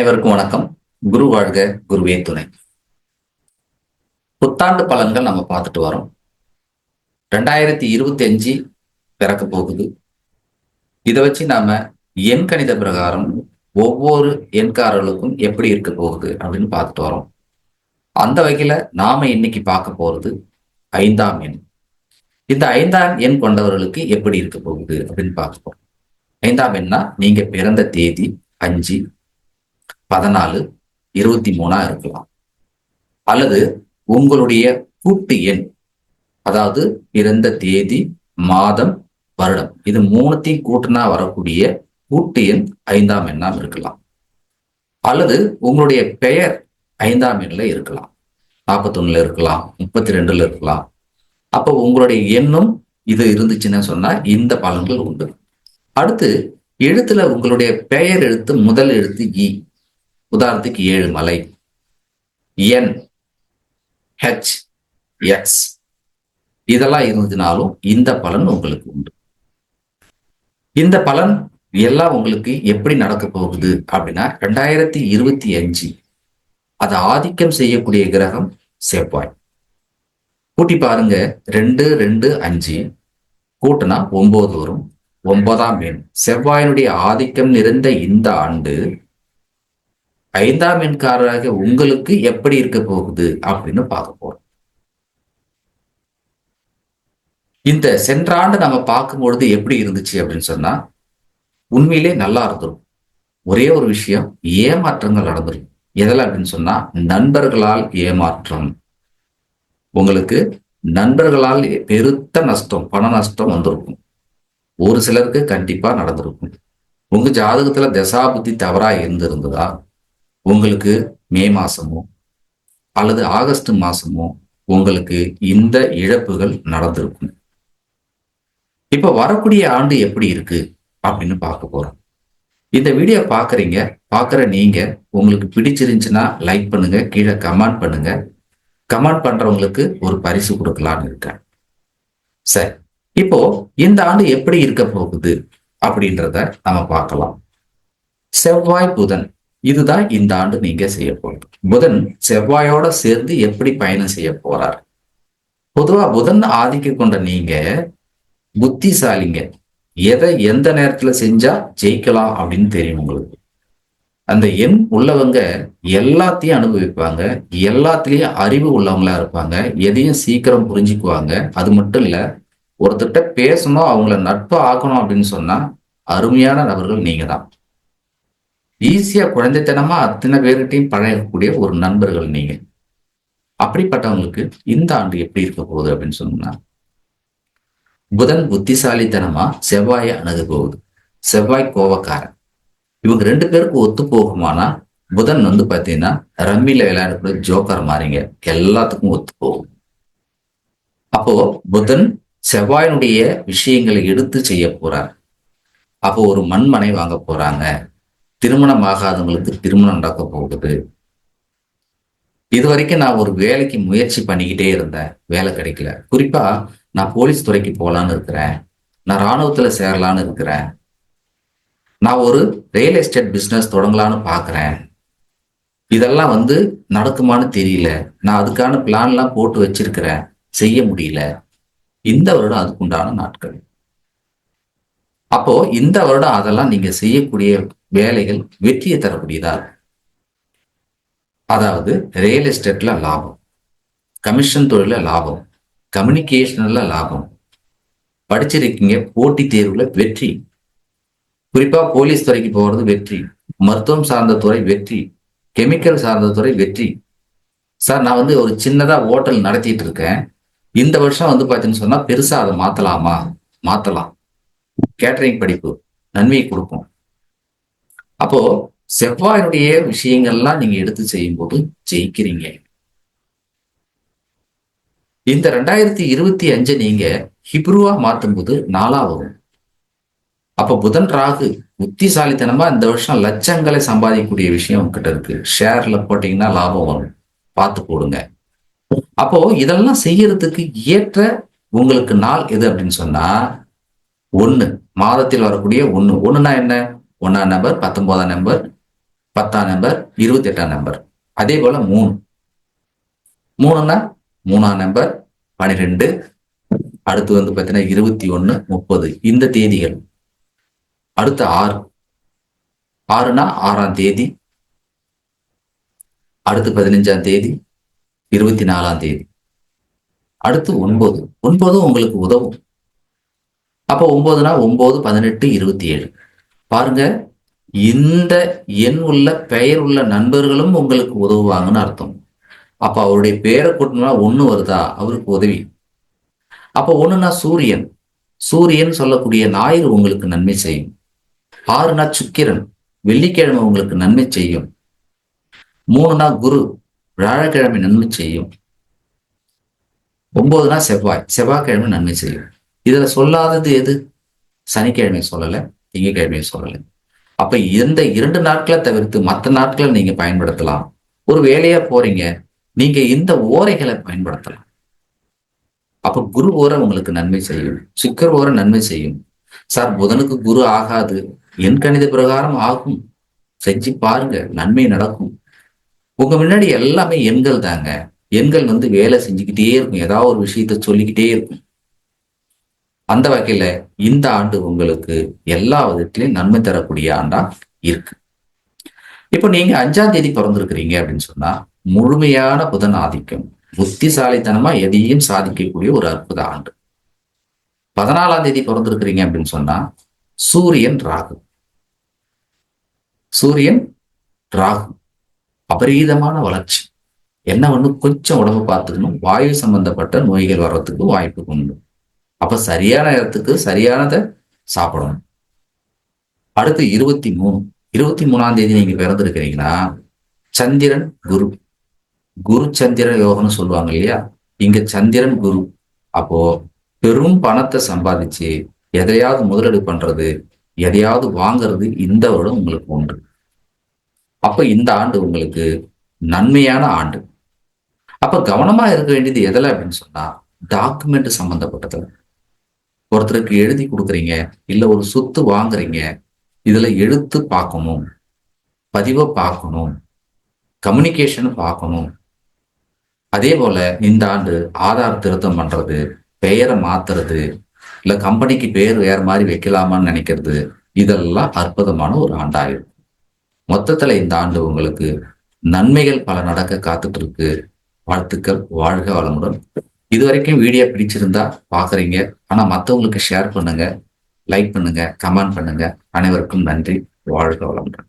அனைவருக்கும் வணக்கம். குரு வாழ்க குருவே துணை. புத்தாண்டு பலன்கள் நம்ம பார்த்துட்டு வரோம். ரெண்டாயிரத்தி இருபத்தி அஞ்சு பிறக்க போகுது. இதை வச்சு நாம எண் கணித பிரகாரம் ஒவ்வொரு எண்காரர்களுக்கும் எப்படி இருக்க போகுது அப்படின்னு பார்த்துட்டு வரோம். அந்த வகையில நாம இன்னைக்கு பார்க்க போறது ஐந்தாம் எண். இந்த ஐந்தாம் எண் கொண்டவர்களுக்கு எப்படி இருக்க போகுது அப்படின்னு பார்க்க போறோம் ஐந்தாம் எண்ணா நீங்க பிறந்த தேதி அஞ்சு பதினாலு இருபத்தி மூணா இருக்கலாம். அல்லது உங்களுடைய கூட்டு எண் அதாவது பிறந்த தேதி மாதம் வருடம் இது மூணுத்தையும் கூட்டினா வரக்கூடிய கூட்டு எண் ஐந்தாம் எண்ணாம் இருக்கலாம். அல்லது உங்களுடைய பெயர் ஐந்தாம் எண்ணில் இருக்கலாம். நாற்பத்தொன்னுல இருக்கலாம் முப்பத்தி ரெண்டுல இருக்கலாம். அப்போ உங்களுடைய எண்ணும் இது இருந்துச்சுன்னு சொன்னா இந்த பலன்கள் உண்டு. அடுத்து எழுத்துல உங்களுடைய பெயர் எழுத்து முதல் எழுத்து இ. உதாரணத்துக்கு ஏழு மலை. என் ஹெச் எக்ஸ் இதெல்லாம் இருந்ததுனாலும் இந்த பலன் உங்களுக்கு உண்டு. இந்த பலன் எல்லாம் உங்களுக்கு எப்படி நடக்க போகுது அப்படின்னா ரெண்டாயிரத்தி இருபத்தி அஞ்சு அதை ஆதிக்கம் செய்யக்கூடிய கிரகம் செவ்வாய். கூட்டி பாருங்க ரெண்டு ரெண்டு அஞ்சு. கூட்டினா ஒன்பது வரும். ஒன்பதாம் மீன் செவ்வாயினுடைய ஆதிக்கம் நிறைந்த இந்த ஆண்டு ஐந்தாம் எண்காரராக உங்களுக்கு எப்படி இருக்க போகுது அப்படின்னு பார்க்க போறோம். இந்த சென்ற ஆண்டு நம்ம பார்க்கும் பொழுது எப்படி இருந்துச்சு அப்படின்னு சொன்னா உண்மையிலே நல்லா இருந்துடும் ஒரே ஒரு விஷயம் ஏமாற்றங்கள் நடந்துடும் எதில் அப்படின்னு சொன்னா நண்பர்களால் ஏமாற்றம். உங்களுக்கு நண்பர்களால் பெருத்த நஷ்டம் பண நஷ்டம் வந்திருக்கும். ஒரு சிலருக்கு கண்டிப்பா நடந்திருக்கும். உங்க ஜாதகத்துல தசாபுத்தி தவறா இருந்திருந்ததா? உங்களுக்கு மே மாசமோ அல்லது ஆகஸ்ட் மாசமோ உங்களுக்கு இந்த இழப்புகள் நடந்திருக்கும். இப்ப வரக்கூடிய ஆண்டு எப்படி இருக்கு அப்படின்னு பார்க்க போறோம். இந்த வீடியோ பாக்குறீங்க பாக்குற நீங்க உங்களுக்கு பிடிச்சிருந்துச்சுன்னா லைக் பண்ணுங்க கீழே கமெண்ட் பண்ணுங்க. கமெண்ட் பண்றவங்களுக்கு ஒரு பரிசு கொடுக்கலான்னு இருக்கேன். சரி இப்போ இந்த ஆண்டு எப்படி இருக்க போகுது அப்படின்றத நம்ம பார்க்கலாம். செவ்வாய் புதன் இதுதான் இந்த ஆண்டு நீங்க செய்ய போறது. புதன் செவ்வாயோட சேர்ந்து எப்படி பயணம் செய்ய போறார்? பொதுவா புதன் ஆதிக்க கொண்ட நீங்க புத்திசாலிங்க. எதை எந்த நேரத்துல செஞ்சா ஜெயிக்கலாம் அப்படின்னு தெரியும் உங்களுக்கு. அந்த எண் உள்ளவங்க எல்லாத்தையும் அனுபவிப்பாங்க. எல்லாத்துலயும் அறிவு உள்ளவங்களா இருப்பாங்க. எதையும் சீக்கிரம் புரிஞ்சுக்குவாங்க. அது மட்டும் இல்ல ஒருத்தர்கிட்ட பேசணும் அவங்கள நட்பு ஆக்கணும் அப்படின்னு சொன்னா அருமையான நபர்கள் நீங்க தான் ஈஸியா குழந்தைத்தனமா அத்தனை பேர்கிட்டையும் பழகக்கூடிய ஒரு நண்பர்கள் நீங்க. அப்படிப்பட்டவங்களுக்கு இந்த ஆண்டு எப்படி இருக்க போகுது அப்படின்னு சொன்னா புதன் புத்திசாலித்தனமா செவ்வாயை அணுக போகுது. செவ்வாய் கோவக்காரன் இவங்க ரெண்டு பேருக்கு ஒத்து போகுமானா புதன் வந்து பாத்தீங்கன்னா ரம்மியில விளையாடக்கூடிய ஜோக்கர் மாறிங்க. எல்லாத்துக்கும் ஒத்து போகும். அப்போ புதன் செவ்வாயினுடைய விஷயங்களை எடுத்து செய்ய போறார். அப்போ ஒரு மண்மனை வாங்க போறாங்க. திருமணம் ஆகாதவங்களுக்கு திருமணம் நடக்க போகுது. இது வரைக்கும் நான் ஒரு வேலைக்கு முயற்சி பண்ணிக்கிட்டே இருந்தேன். வேலை கிடைக்கல. குறிப்பா நான் போலீஸ் துறைக்கு போகலான்னு இருக்கிறேன். நான் இராணுவத்துல சேரலான்னு இருக்கிறேன். நான் ஒரு ரியல் எஸ்டேட் பிஸ்னஸ் தொடங்கலான்னு பார்க்குறேன் இதெல்லாம் வந்து நடக்குமான்னு தெரியல. நான் அதுக்கான பிளான்லாம் போட்டு வச்சிருக்கிறேன். செய்ய முடியல. இந்த வருடம் அதுக்குண்டான நாட்கள். அப்போ இந்த வருடம் அதெல்லாம் நீங்க செய்யக்கூடிய வேலைகள் வெற்றியை தரக்கூடியதா? இருக்கும் அதாவது ரியல் எஸ்டேட்ல லாபம் கமிஷன் தொழில லாபம் கம்யூனிகேஷன்ல லாபம். படிச்சிருக்கீங்க போட்டி தேர்வுல வெற்றி. குறிப்பா போலீஸ் துறைக்கு போறது வெற்றி மருத்துவம் சார்ந்த துறை வெற்றி கெமிக்கல் சார்ந்த துறை வெற்றி. சார் நான் வந்து ஒரு சின்னதா ஹோட்டல் நடத்திட்டு இருக்கேன். இந்த வருஷம் வந்து பாத்தீங்கன்னு சொன்னா பெருசா அதை மாத்தலாமா? மாத்தலாம். கேட்டரிங் படிப்பு நன்மையை கொடுக்கும். அப்போ செவ்வாயினுடைய விஷயங்கள்லாம் நீங்க எடுத்து செய்யும் போது ஜெயிக்கிறீங்க. இந்த ரெண்டாயிரத்தி இருபத்தி அஞ்சு நீங்க ஹிப்ருவா மாற்றும் போது நாளா வரும். அப்ப புதன் ராகு புத்திசாலித்தனமா இந்த வருஷம் லட்சங்களை சம்பாதிக்கக்கூடிய விஷயம் உங்ககிட்ட இருக்கு. ஷேர்ல போட்டீங்கன்னா லாபம் வரும். பார்த்து போடுங்க. அப்போ இதெல்லாம் செய்யறதுக்கு ஏற்ற உங்களுக்கு நாள் எது அப்படின்னு சொன்னா ஒண்ணு. மாதத்தில் வரக்கூடிய ஒண்ணு. ஒண்ணுனா என்ன? ஒன்னாம் நம்பர் பத்தொன்பதாம் நம்பர் பத்தாம் நம்பர் இருபத்தி எட்டாம் நம்பர் அதே போல மூணு. மூணுன்னா மூணாம் நம்பர் பனிரெண்டு. அடுத்து வந்து பார்த்தீங்கன்னா இருபத்தி ஒன்று முப்பது. இந்த தேதிகள். அடுத்து ஆறு. ஆறுனா ஆறாம் தேதி. அடுத்து பதினஞ்சாம் தேதி இருபத்தி நாலாம் தேதி. அடுத்து ஒன்பது. ஒன்பது உங்களுக்கு உதவும். அப்போ ஒன்பதுனா ஒன்பது பதினெட்டு இருபத்தி ஏழு. பாருங்க இந்த எண் உள்ள பெயர் உள்ள நண்பர்களும் உங்களுக்கு உதவுவாங்கன்னு அர்த்தம். அப்ப அவருடைய பெயரை கூட்டணும்னா ஒண்ணு வருதா? அவருக்கு உதவி. அப்ப ஒண்ணுனா சூரியன். சூரியன் சொல்லக்கூடிய ஞாயிறு உங்களுக்கு நன்மை செய்யும். ஆறுனா சுக்கிரன். வெள்ளிக்கிழமை உங்களுக்கு நன்மை செய்யும். மூணுனா குரு. வியாழக்கிழமை நன்மை செய்யும். ஒன்பதுனா செவ்வாய். செவ்வாய்க்கிழமை நன்மை செய்யும். இதுல சொல்லாதது எது? சனிக்கிழமை சொல்லலை. திங்கக்கிழமை சொல்லலை அப்ப இந்த இரண்டு நாட்களை தவிர்த்து மற்ற நாட்களை நீங்க பயன்படுத்தலாம். ஒரு வேலையா போறீங்க நீங்க இந்த ஓரைகளை பயன்படுத்தலாம். அப்ப குரு ஓரை உங்களுக்கு நன்மை செய்யும். சுக்கர் ஓரை நன்மை செய்யும். சார் புதனுக்கு குரு ஆகாது. என் கணித பிரகாரம் ஆகும். செஞ்சு பாருங்க நன்மை நடக்கும். உங்க முன்னாடி எல்லாமே எண்கள் தாங்க எண்கள் வந்து வேலை செஞ்சுக்கிட்டே இருக்கும். ஏதாவது ஒரு விஷயத்த சொல்லிக்கிட்டே இருக்கும். அந்த வகையில இந்த ஆண்டு உங்களுக்கு எல்லா விதத்திலையும் நன்மை தரக்கூடிய ஆண்டா இருக்கு. இப்போ நீங்க அஞ்சாம் தேதி பிறந்திருக்கிறீங்க அப்படின்னு சொன்னா முழுமையான புதன் ஆதிக்கம் புத்திசாலித்தனமா எதையும் சாதிக்கக்கூடிய ஒரு அற்புத ஆண்டு. பதினாலாம் தேதி பிறந்திருக்கிறீங்க அப்படின்னு சொன்னா சூரியன் ராகு. சூரியன் ராகு. அபரீதமான வளர்ச்சி. என்ன ஒண்ணு? கொஞ்சம் உடம்பு பார்த்துக்கணும். வாயு சம்பந்தப்பட்ட நோய்கள் வர்றதுக்கு வாய்ப்பு உண்டு. அப்ப சரியான நேரத்துக்கு சரியானதை சாப்பிடணும். அடுத்து இருபத்தி மூணு இருபத்தி மூணாம் தேதி நீங்க பிறந்திருக்கிறீங்கன்னா சந்திரன் குரு. குரு சந்திர யோகம்னு சொல்லுவாங்க இல்லையா? இங்க சந்திரன் குரு. அப்போ பெரும் பணத்தை சம்பாதிச்சு எதையாவது முதலீடு பண்றது எதையாவது வாங்குறது இந்த வருடம் உங்களுக்கு உண்டு. அப்ப இந்த ஆண்டு உங்களுக்கு நன்மையான ஆண்டு. அப்ப கவனமா இருக்க வேண்டியது எதில் அப்படின்னு சொன்னா டாக்குமெண்ட் சம்பந்தப்பட்டது. ஒருத்தருக்கு எழுதி கொடுக்குறீங்க இல்ல ஒரு சொத்து வாங்குறீங்க இதுல எழுத்து பார்க்கணும் பதிவை பார்க்கணும் கம்யூனிகேஷன் பார்க்கணும். அதே போல இந்த ஆண்டு ஆதார் திருத்தம் பண்றது பெயரை மாத்துறது இல்ல கம்பெனிக்கு பேர் வேற மாதிரி வைக்கலாமான்னு நினைக்கிறது இதெல்லாம் அற்புதமான ஒரு ஆண்டாயிருக்கும் மொத்தத்துல இந்த ஆண்டு உங்களுக்கு நன்மைகள் பல நடக்க காத்துட்டு இருக்கு. வாழ்த்துக்கள் வாழ்க வளமுடன். இது வரைக்கும் வீடியோ பிடிச்சிருந்தா பாக்குறீங்க. ஆனா மற்றவங்களுக்கு ஷேர் பண்ணுங்க லைக் பண்ணுங்க கமெண்ட் பண்ணுங்க. அனைவருக்கும் நன்றி. வாழ்க வளமுடன்.